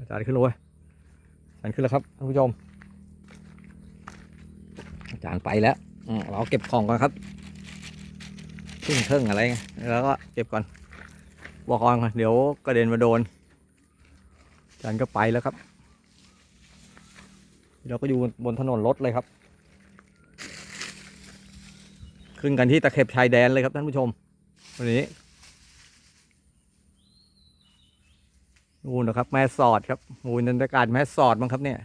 อาจารย์ขึ้นเลยอาจารย์ขึ้นแล้วครับท่านผู้ชม อาจารย์ไปแล้วเราเก็บของก่อนครับขึ้นเครื่องอะไรแล้วก็เก็บก่อนบอกก่อนก่อนเดี๋ยวกระเด็นมาโดนอาจารย์ก็ไปแล้วครับ เราก็อยู่บนถนนรถเลยครับ ขึ้นกันที่ตะเข็บชายแดนเลยครับท่านผู้ชมวันนี้ นู่นนะครับ แม่สอดครับโอ้ยบรรยากาศแม่สอดมั้งครับเนี่ย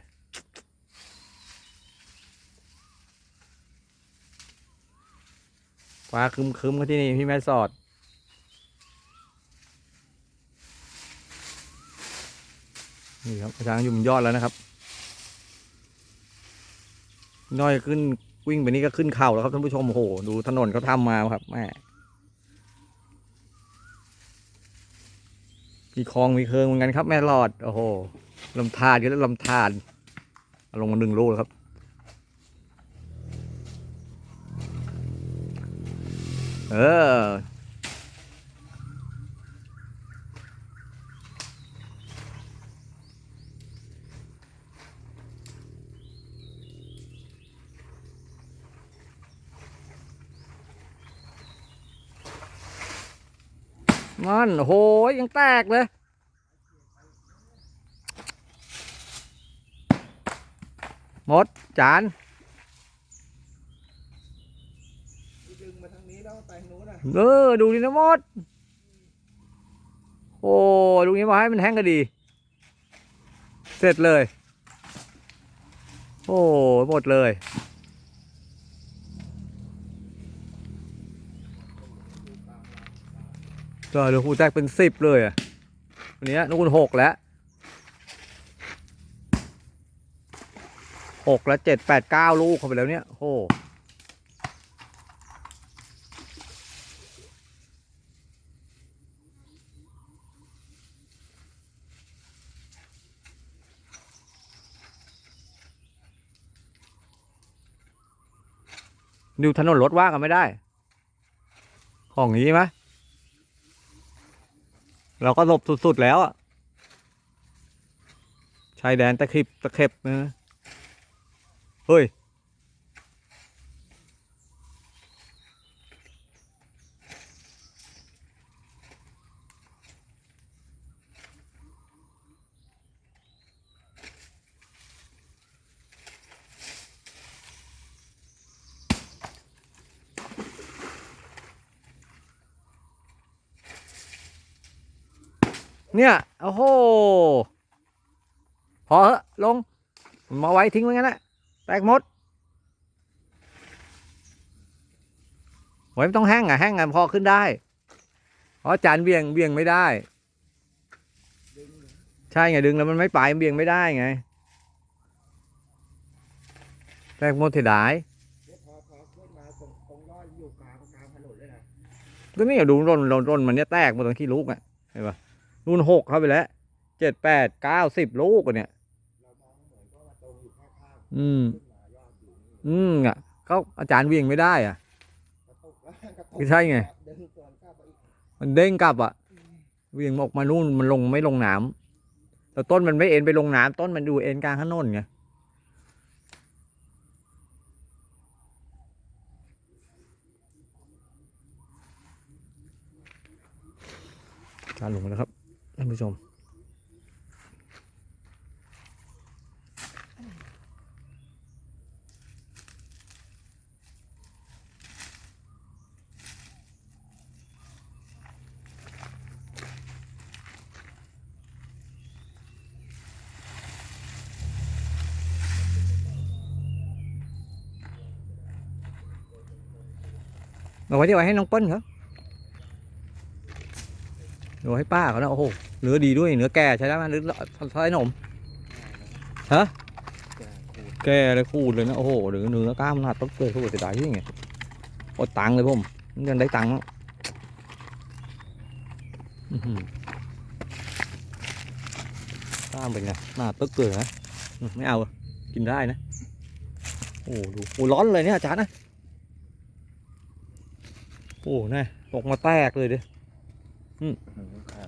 ฟ้าคึมคึมก็ที่นี่พี่แม่สอด นี่ครับอาจารย์อยู่บนยอดแล้วนะครับ น้อยขึ้นวิ่งไปนี่ก็ขึ้นเข่าแล้วครับท่านผู้ชมโอ้โหดูถนนเขาทำมาครับแม่ มีคลองมีเคืองเหมือนกันครับแม่หลอด โอ้โหลำธารก็แล้วลำธารลงมาหนึ่งลูกแล้วครับ เออ มันโหยังแตกเลย หมด จานเออ ดูดินะหมด โอ้ดูนี้มาให้มันแห้งก็ดี เสร็จเลย โอ้ หมดเลย ก็เดี๋ยวครูแจกเป็นสิบเลยอะวันนี้นู่นหกแล้วหกแล้วเจ็ดแปดเก้าลูกเข้าไปแล้วเนี่ยโอ้ดูถนนรถว่างกันไม่ได้ ของนี้ไหม เราก็หลบสุด ๆ แล้วอะชายแดนตะขิบตะเข็บนะเฮ้ย เนี่ย โอ้โห พอเหอะลง มาไว้ทิ้งไว้งั้นแหละแตกหมดไว้ไม่ต้องแห้งอะแห้งอะพอขึ้นได้เพราะจานเบี่ยงเบี่ยงไม่ได้ดึงใช่ไงดึงแล้วมันไม่ไปมันเบี่ยงไม่ได้ไงแตกหมดเสียดายเดี๋ยวพอพอขึ้นมาตรงตรงยอดอยู่กลางกลางถนนเลยนะก็นี่ดูร่นร่นร่นมันเนี่ยแตกหมดตรงขี้ลูกอะเห็นปะ รุ่นหกเข้าไปแล้วเจ็ดแปดเก้าสิบลูกเนี่ยเรามองเหมือนก็มอยู่ข้างๆอืมขึ้นมาอดอยู่นี่อืมอะก็อาจารย์เบี่งไม่ได้อะไม่ใช่ไง มันเด้งกลับอะวียงออกมานู่นมันลงไม่ลงน้ำแต่ต้นมันไม่เอ็นไปลงน้ำต้นมันดูเอ็นกลางถนนไงการลงแล้วครับานผู้ชม เอาไว้ที่ไว้ให้น้องเปิ้ลครับเอาไว้ให้ป้าเขานะโอ้โห เนื้อดีด้วยเนื้อแก่ใช้ได้ไหมหรือใช้ขนมฮะแก่เลยขูดเลยนะโอ้โหเดี๋ยวเนื้อกล้ามหนาต้องเกิดเขาบอกเสียดายที่ไงอดตังค์เลยผมยังได้ตังค์แล้วกล้ามเป็นไงหน้าตึกเกิดนะอืมไม่เอากินได้นะโอ้ดูโอ้ร้อนเลยเนี่ยอาจารย์นะโอ้แน่ตกมาแตกเลยดิหนูขา